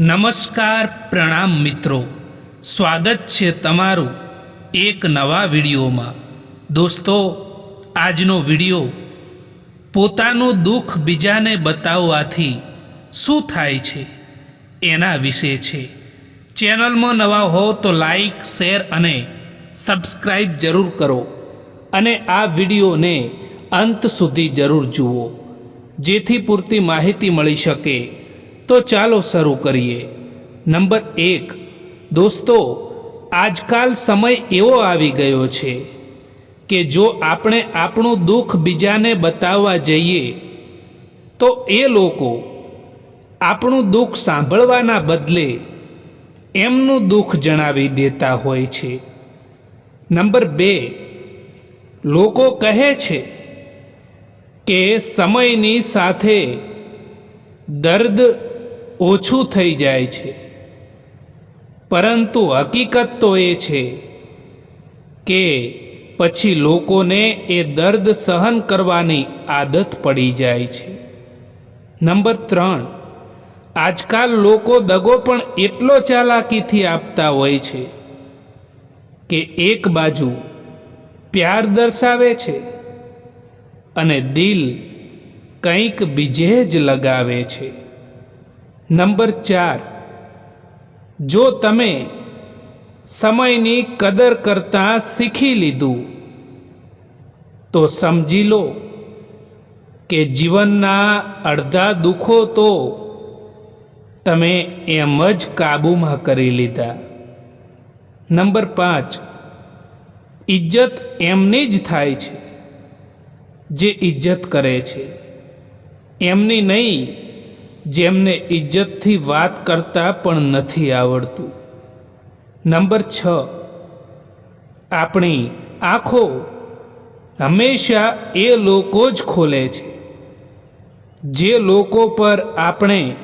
નમસ્કાર પ્રણામ મિત્રો. સ્વાગત છે તમારું એક નવા વિડીયોમાં. દોસ્તો, આજનો વીડિયો પોતાનું દુઃખ બીજાને બતાવવાથી શું થાય છે એના વિશે છે. ચેનલમાં નવા હો તો લાઈક, શેર અને સબસ્ક્રાઈબ જરૂર કરો અને આ વિડીયોને અંત સુધી જરૂર જુઓ. જેથી પૂરતી માહિતી મળી શકે. તો ચાલો શરૂ કરીએ. નંબર એક. દોસ્તો, આજકાલ સમય એવો આવી ગયો છે કે જો આપણે આપણું દુઃખ બીજાને બતાવવા જઈએ, તો એ લોકો આપણું દુઃખ સાંભળવાના બદલે એમનું દુઃખ જણાવી દેતા હોય છે. નંબર બે. લોકો કહે છે કે સમયની સાથે દર્દ ઓછું થઈ જાય છે. પરંતુ હકીકત તો એ છે કે પછી લોકોને એ દર્દ સહન કરવાની આદત પડી જાય છે. નંબર ત્રણ, આજકાલ લોકો દગો પણ એટલો ચાલાકીથી આપતા હોય છે કે એક બાજુ પ્યાર દર્શાવે છે અને દિલ કંઈક બીજે જ લગાવે છે. નંબર ચાર. જો તમે સમયની કદર કરતાં શીખી લીધું, તો સમજી લો કે જીવનના અડધા દુઃખો તો તમે એમ જ કાબૂમાં કરી લીધા. નંબર પાંચ. ઇજ્જત એમની જ થાય છે, જે ઇજ્જત કરે છે. એમની નહીં જેમને ઇજ્જતથી વાત કરતા પણ નથી આવડતું. નંબર છ. આપણી આંખો હંમેશા એ લોકો જ ખોલે છે. જે લોકો પર આપણે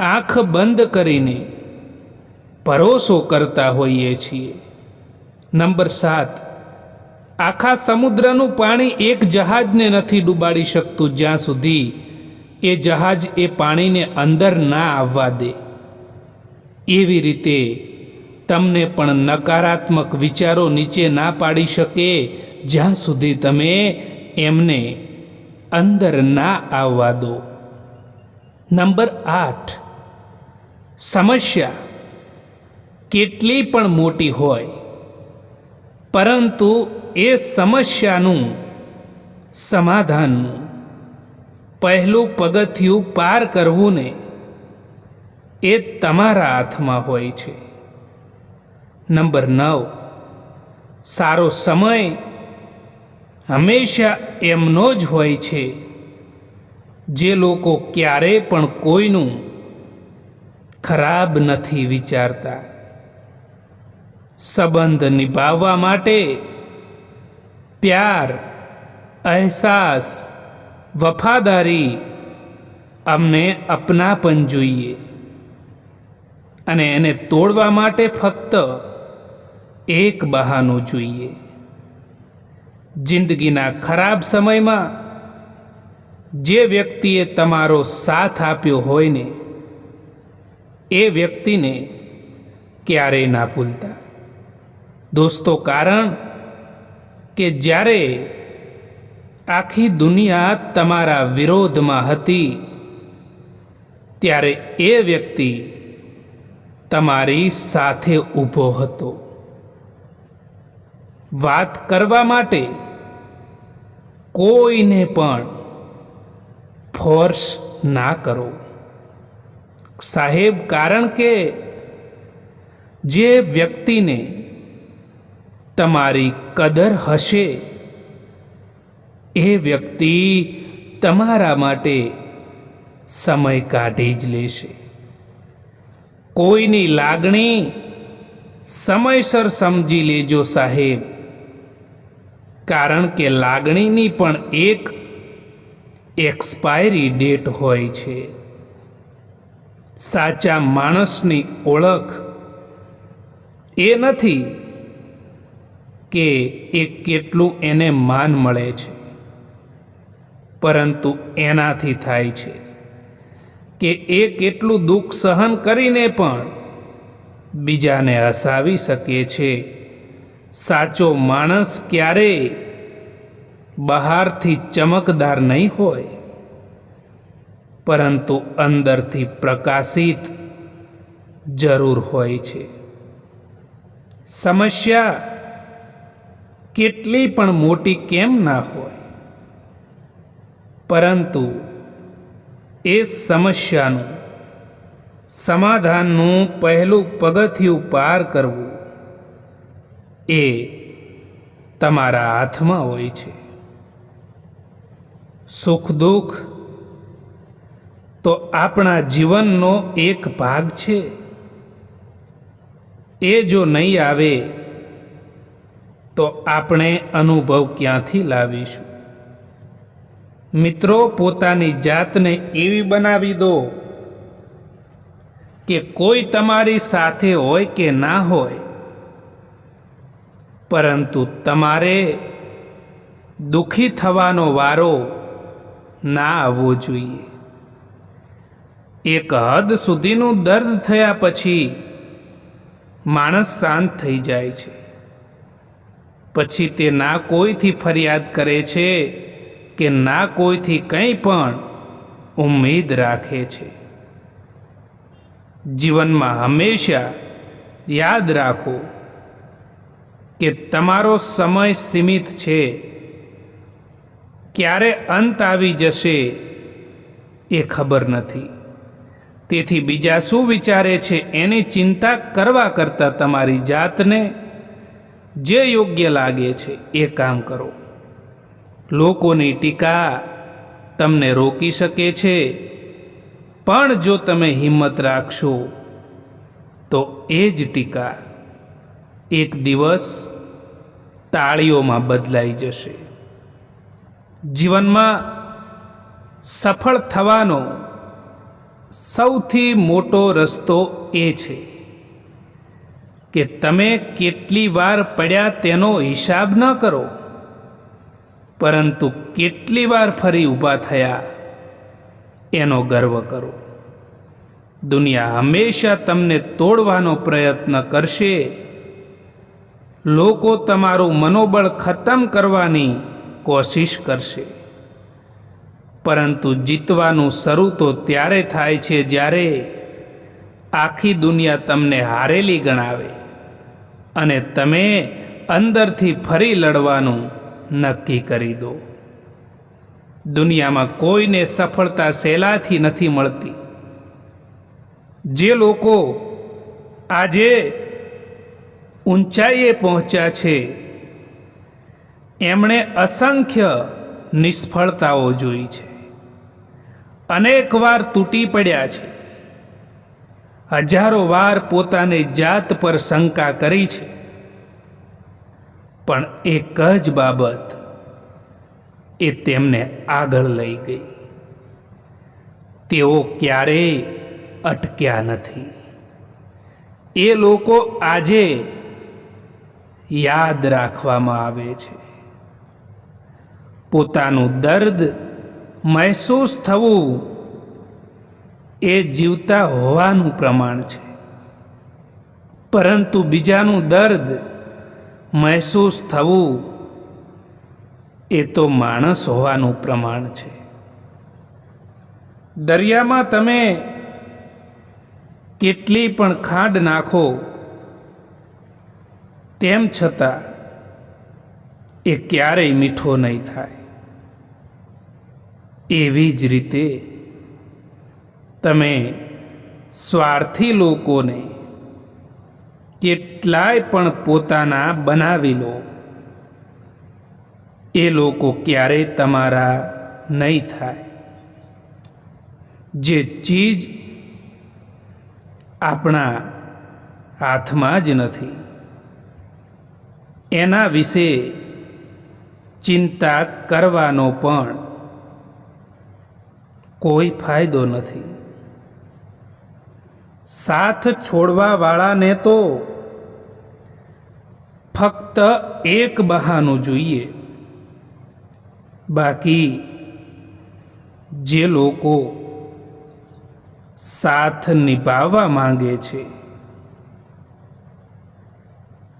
આંખ બંધ કરીને ભરોસો કરતા હોઈએ છીએ. નંબર સાત. આખા સમુદ્રનું પાણી એક જહાજને નથી ડૂબાડી શકતું જ્યાં સુધી એ જહાજ એ પાણીને અંદર ના આવવા દે. એવી રીતે તમને પણ નકારાત્મક વિચારો નીચે ના પાડી શકે, જ્યાં સુધી તમે એમને અંદર ના આવવા દો. નંબર આઠ. સમસ્યા કેટલી પણ મોટી હોય, પરંતુ એ સમસ્યાનું સમાધાનનું પહેલું પગથિયું પાર કરવું ને એ તમારા હાથમાં હોય છે. નંબર નવ, સારો સમય હંમેશા એમનો જ હોય છે. જે લોકો ક્યારેય પણ કોઈનું ખરાબ નથી વિચારતા. સંબંધ નિભાવવા માટે પ્યાર, અહેસાસ વફાદારી અમને અપનાપન જોઈએ અને એને તોડવા માટે ફક્ત એક બહાનું જોઈએ. જિંદગીના ખરાબ સમયમાં જે વ્યક્તિએ તમારો સાથ આપ્યો હોય ને, એ વ્યક્તિને ક્યારેય ના ભૂલતા. દોસ્તો, કારણ કે જ્યારે આખી દુનિયા તમારા વિરોધમાં હતી. ત્યારે એ વ્યક્તિ તમારી સાથે ઊભો હતો. વાત કરવા માટે કોઈને પણ ફોર્સ ના કરો. સાહેબ, કારણ કે જે વ્યક્તિને તમારી કદર હશે એ વ્યક્તિ તમારા માટે સમય કાઢી જ લેશે. કોઈની લાગણી સમયસર સમજી લેજો સાહેબ. કારણ કે લાગણીની પણ એક એક્સપાયરી ડેટ હોય છે. સાચા માણસની ઓળખ એ નથી કે એ કેટલું એને માન મળે છે. પરંતુ એનાથી થાય છે કે એ કેટલું દુઃખ સહન કરીને પણ બીજાને હસાવી શકે છે. સાચો માણસ ક્યારેય બહારથી ચમકદાર નહીં હોય, પરંતુ અંદરથી પ્રકાશિત જરૂર હોય છે. સમસ્યા કેટલી પણ મોટી કેમ ના હોય પરંતુ એ સમસ્યાનું, સમાધાનનું પહેલું પગથિયું પાર કરવું એ તમારા હાથમાં હોય છે. સુખ દુઃખ તો આપણા જીવનનો એક ભાગ છે. એ જો નહીં આવે તો આપણે અનુભવ ક્યાંથી લાવીશું? મિત્રો, પોતાની જાતને એવી બનાવી દો કે કોઈ તમારી સાથે હોય કે ના હોય, પરંતુ તમારે દુઃખી થવાનો વારો ના આવવો જોઈએ. એક હદ સુધીનું દર્દ થયા પછી માણસ શાંત થઈ જાય છે. પછી તે ના કોઈથી ફરિયાદ કરે છે? કે ના કોઈથી કંઈ પણ ઉમ્મીદ રાખે છે. જીવનમાં હંમેશા યાદ રાખો કે તમારો સમય સીમિત છે. ક્યારે અંત આવી જશે એ ખબર નથી. તેથી બીજા શું વિચારે છે એની ચિંતા કરવા કરતાં તમારી જાતને જે યોગ્ય લાગે છે એ કામ કરો. લોકોની ટીકા તમને રોકી શકે છે. પણ જો તમે હિંમત રાખશો, તો એ જ ટીકા એક દિવસ તાળીઓમાં બદલાઈ જશે. જીવનમાં સફળ થવાનો સૌથી મોટો રસ્તો એ છે કે તમે કેટલી વાર પડ્યા તેનો હિસાબ ન કરો. પરંતુ કેટલી વાર ફરી ઊભા થયા? એનો ગર્વ કરો. દુનિયા હંમેશા તમને તોડવાનો પ્રયત્ન કરશે. લોકો તમારું મનોબળ ખતમ કરવાની કોશિશ કરશે. પરંતુ જીતવાનું શરૂ તો ત્યારે થાય છે જ્યારે આખી દુનિયા તમને હારેલી ગણાવે અને તમે અંદરથી ફરી લડવાનું નક્કી કરી દો. દુનિયામાં કોઈને સફળતા સહેલાથી નથી મળતી. જે લોકો આજે ઊંચાઈએ પહોંચ્યા છે, એમણે અસંખ્ય નિષ્ફળતાઓ જોઈ છે. અનેક વાર તૂટી પડ્યા છે. હજારો વાર પોતાની જાત પર શંકા કરી છે. પણ એક જ બાબત એ તેમને આગળ લઈ ગઈ. તેઓ ક્યારેય અટક્યા નથી. એ લોકો આજે યાદ રાખવામાં આવે છે. પોતાનું દર્દ મહેસૂસ થવું એ જીવતા હોવાનું પ્રમાણ છે. પરંતુ બીજાનું દર્દ મહેસૂસ થવું એ તો માણસ હોવાનું પ્રમાણ છે. દરિયામાં તમે કેટલી પણ ખાંડ નાખો, તેમ છતાં એ ક્યારેય મીઠો નહીં થાય. એવી જ રીતે તમે સ્વાર્થી લોકોને કેટલાય પણ પોતાના બનાવી લો. એ લોકો ક્યારેય તમારા નહીં થાય. જે ચીજ આપણા હાથમાં જ નથી. એના વિશે ચિંતા કરવાનો પણ કોઈ ફાયદો નથી. સાથ છોડવાવાળાને તો ફક્ત એક બહાનું જોઈએ. બાકી જે લોકો સાથ નિભાવવા માંગે છે,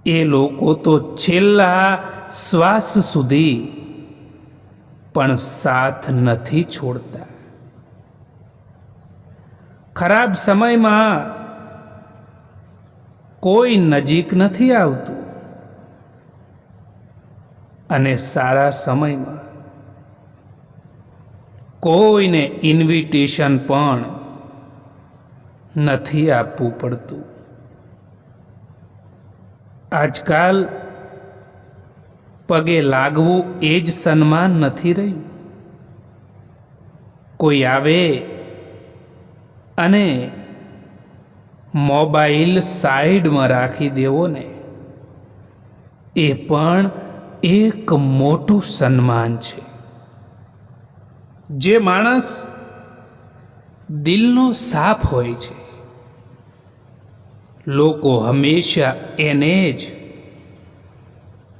એ લોકો તો છેલ્લા શ્વાસ સુધી પણ સાથ નથી છોડતા. ખરાબ સમયમાં કોઈ નજીક નથી આવતું. અને સારા સમયમાં કોઈને ઇન્વિટેશન પણ નથી આપવું પડતું. આજકાલ પગે લાગવું એ જ સન્માન નથી રહ્યું. કોઈ આવે અને મોબાઈલ સાઈડમાં રાખી દેવો ને, એ પણ એક મોટું સન્માન છે. જે માણસ દિલનો સાફ હોય છે, લોકો હંમેશા એને જ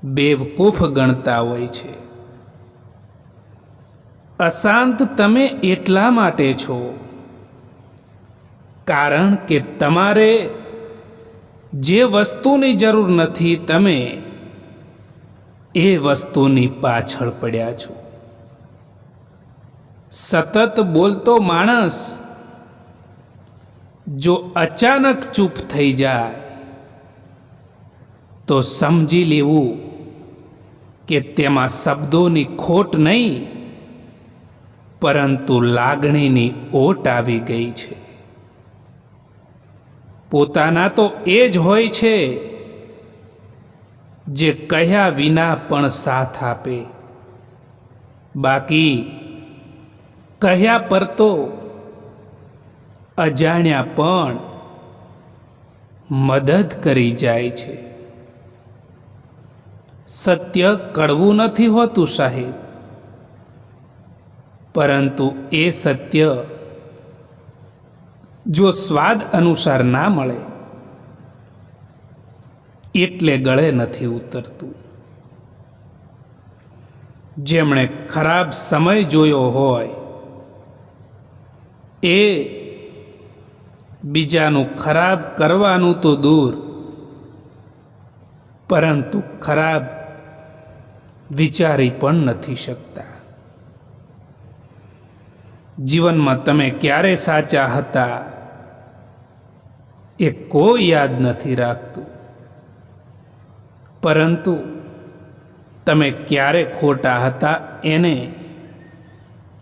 બેવકૂફ ગણતા હોય છે. અશાંત તમે એટલા માટે છો કારણ કે તમારે જે વસ્તુની જરૂર નથી, તમે એ વસ્તુની પાછળ પડ્યા છો. સતત બોલતો માણસ જો અચાનક ચૂપ થઈ જાય, તો સમજી લેવું કે તેમાં શબ્દોની ખોટ નહીં, પરંતુ લાગણીની ઓટ આવી ગઈ છે. પોતાના તો એ જ હોય છે, જે કહ્યા વિના પણ સાથ આપે. બાકી કહ્યા પર તો અજાણ્યા પણ મદદ કરી જાય છે. સત્ય કડવું નથી હોતું સાહેબ, પરંતુ એ સત્ય જો સ્વાદ અનુસાર ના મળે, એટલે ગળે નથી ઉતરતું. જેમણે ખરાબ સમય જોયો હોય, એ બીજાનું ખરાબ કરવાનું તો દૂર, પરંતુ ખરાબ વિચારી પણ નથી શકતા. જીવનમાં તમે ક્યારે સાચા હતા? એ કોઈ યાદ નથી રાખતું. પરંતુ તમે ક્યારે ખોટા હતા એને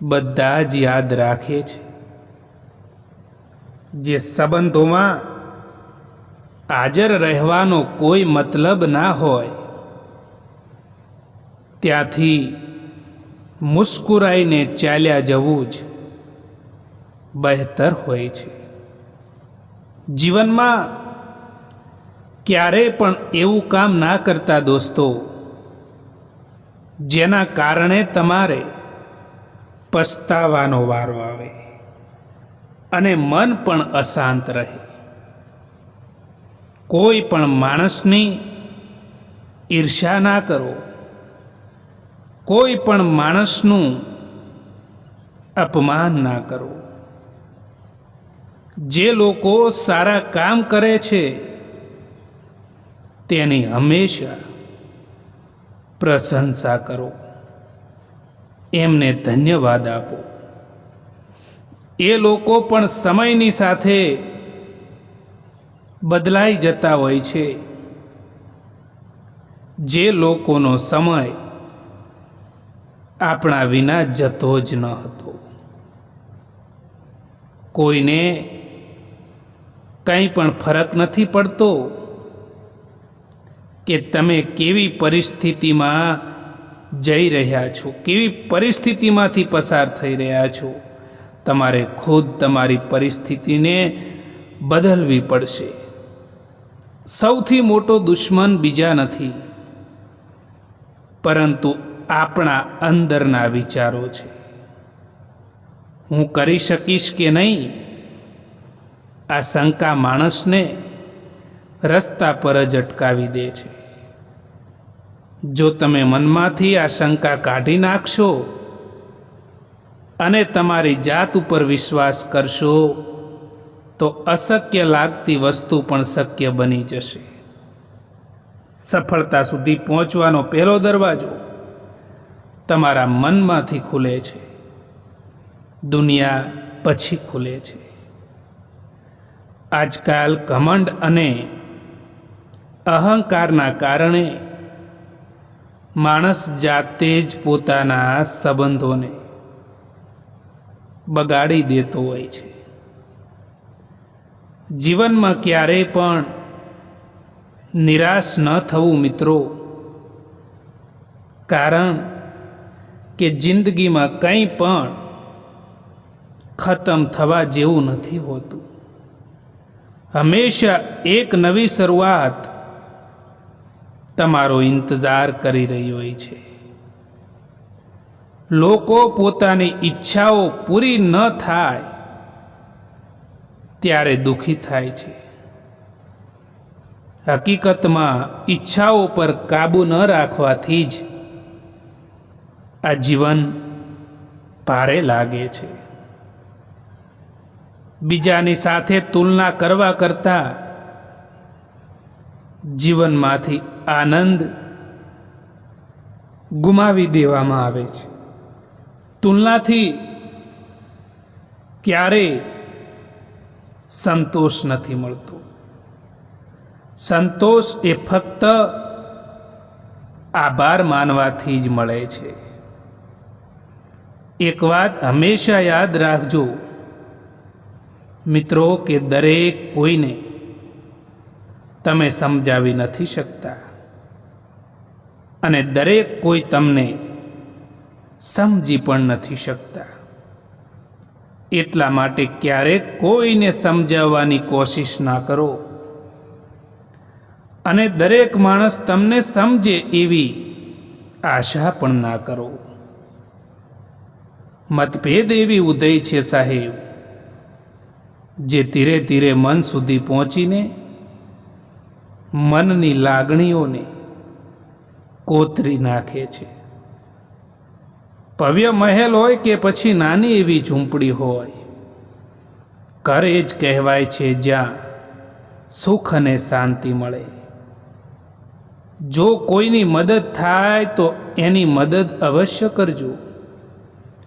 બધા જ યાદ રાખે છે. જે સંબંધોમાં હાજર રહેવાનો કોઈ મતલબ ના હોય, ત્યાંથી મુસ્કુરાઈને ચાલ્યા જવું જ બહેતર હોય છે. જીવનમાં ક્યારેય પણ એવું કામ ના કરતા દોસ્તો, જેના કારણે તમારે પસ્તાવાનો વારો આવે અને મન પણ અશાંત રહે. કોઈ પણ માણસની ઈર્ષા ના કરો. કોઈ પણ માણસનું અપમાન ના કરો. જે લોકો સારા કામ કરે છે, તેની હંમેશા પ્રશંસા કરો. એમને ધન્યવાદ આપો. એ લોકો પણ સમયની સાથે બદલાઈ જતા હોય છે. જે લોકોનો સમય આપણા વિના જતો જ ન હતો. કોઈને કંઈ પણ ફરક નથી પડતો કે તમે કેવી પરિસ્થિતિમાં જઈ રહ્યા છો, કેવી પરિસ્થિતિમાંથી પસાર થઈ રહ્યા છો. તમારે ખુદ તમારી પરિસ્થિતિને બદલવી પડશે. સૌથી મોટો દુશ્મન બીજા નથી, પરંતુ આપણા અંદરના વિચારો છે. હું કરી શકીશ કે નહીં? આ શંકા માણસને રસ્તા પર જ અટકાવી દે છે. જો તમે મનમાંથી આ શંકા કાઢી નાખશો અને તમારી જાત ઉપર વિશ્વાસ કરશો, તો અશક્ય લાગતી વસ્તુ પણ શક્ય બની જશે. સફળતા સુધી પહોંચવાનો પહેલો દરવાજો તમારા મનમાંથી ખુલે છે. દુનિયા પછી ખુલે છે. આજકાલ ઘમંડ અને અહંકારના કારણે માણસ જાતે જ પોતાના સંબંધોને બગાડી દેતો હોય છે. જીવનમાં ક્યારેય પણ નિરાશ ન થવું મિત્રો. કારણ કે જિંદગીમાં કંઈ પણ ખતમ થવા જેવું નથી હોતું. હંમેશા એક નવી શરૂઆત તમારો ઇંતજાર કરી રહી હોય છે. લોકો પોતાની ઈચ્છાઓ પૂરી ન થાય ત્યારે દુઃખી થાય છે. હકીકતમાં ઈચ્છાઓ પર કાબૂ ન રાખવાથી જ આ જીવન ભારે લાગે છે. બીજાની સાથે તુલના કરવા કરતાં જીવનમાંથી આનંદ ગુમાવી દેવામાં આવે છે. તુલનાથી ક્યારેય સંતોષ નથી મળતો. સંતોષ એ ફક્ત આભાર માનવાથી જ મળે છે. એક વાત હંમેશા યાદ રાખજો. મિત્રો, કે દરેક કોઈને તમે સમજાવી નથી શકતા. અને દરેક કોઈ તમને સમજી પણ નથી શકતા. એટલા માટે ક્યારેક કોઈને સમજાવવાની કોશિશ ના કરો. અને દરેક માણસ તમને સમજે એવી આશા પણ ના કરો. મતભેદ એવી ઉદય છે સાહેબ. જે ધીરે ધીરે મન સુધી પહોંચીને મનની લાગણીઓને કોતરી નાખે છે. ભવ્ય મહેલ હોય કે પછી નાની એવી ઝૂંપડી હોય, ઘર એ જ કહેવાય છે જ્યાં સુખ અને શાંતિ મળે. જો કોઈની મદદ થાય તો એની મદદ અવશ્ય કરજો.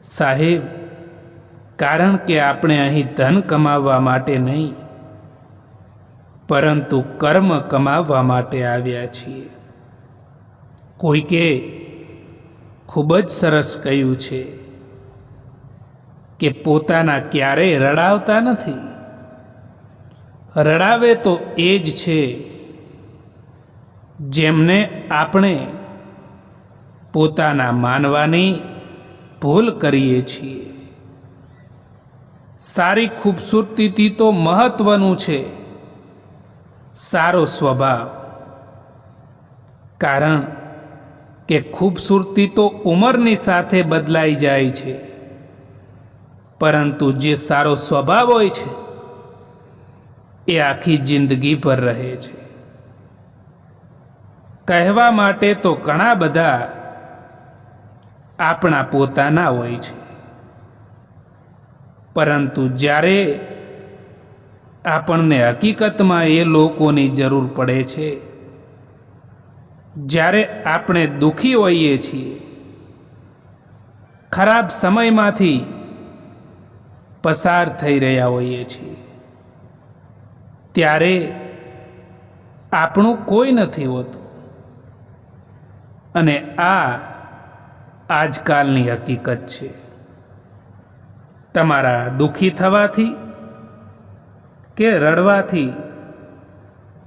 સાહેબ કારણ કે આપણે અહીં ધન કમાવવા માટે નહીં, પરંતુ કર્મ કમાવવા માટે આવ્યા છીએ. કોઈકે ખૂબ જ સરસ કહ્યું છે કે પોતાના ક્યારેય રડાવતા નથી. રડાવે તો એ જ છે જેમને આપણે પોતાના માનવાની ભૂલ કરીએ છીએ. સારી ખૂબસૂરતીથી તો મહત્વનું છે. સારો સ્વભાવ. કારણ કે ખૂબસૂરતી તો ઉંમરની સાથે બદલાઈ જાય છે. પરંતુ જે સારો સ્વભાવ હોય છે, એ આખી જિંદગી પર રહે છે. કહેવા માટે તો ઘણા બધા આપણા પોતાના હોય છે. પરંતુ જ્યારે આપણને હકીકતમાં એ લોકોની જરૂર પડે છે, જ્યારે આપણે દુઃખી હોઈએ છીએ, ખરાબ સમયમાંથી પસાર થઈ રહ્યા હોઈએ છીએ, ત્યારે આપણું કોઈ નથી હોતું. અને આ આજકાલની હકીકત છે. તમારા દુઃખી થવાથી કે રડવાથી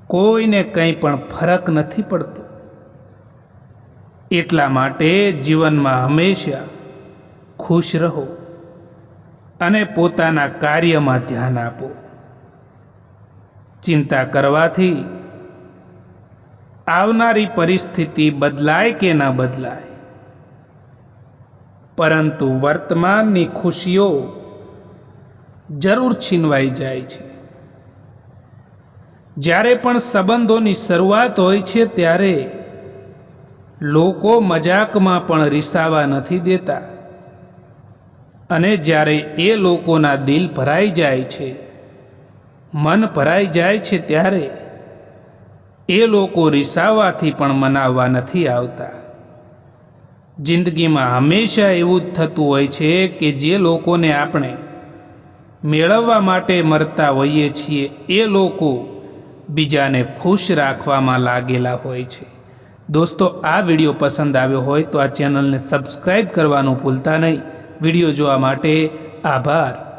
કોઈને કંઈ પણ ફરક નથી પડતો. એટલા માટે જીવનમાં હંમેશા ખુશ રહો અને પોતાના કાર્યમાં ધ્યાન આપો. ચિંતા કરવાથી આવનારી પરિસ્થિતિ બદલાય કે ના બદલાય પરંતુ વર્તમાનની ખુશીઓ જરૂર છીનવાઈ જાય છે. જ્યારે પણ સંબંધોની શરૂઆત હોય છે ત્યારે લોકો મજાકમાં પણ રિસાવા નથી દેતા. અને જ્યારે એ લોકોના દિલ ભરાઈ જાય છે, મન ભરાઈ જાય છે ત્યારે એ લોકો રીસાવાથી પણ મનાવવા નથી આવતા. જિંદગીમાં હંમેશા એવું જ થતું હોય છે કે જે લોકોને આપણે મેળવવા માટે મરતા હોઈએ છીએ, એ લોકો બીજાને ખુશ રાખવામાં લાગેલા હોય છે. દોસ્તો, આ વીડિયો પસંદ આવ્યો હોય તો આ ચેનલને સબસ્ક્રાઈબ કરવાનું ભૂલતા નહીં. વીડિયો જોવા માટે આભાર.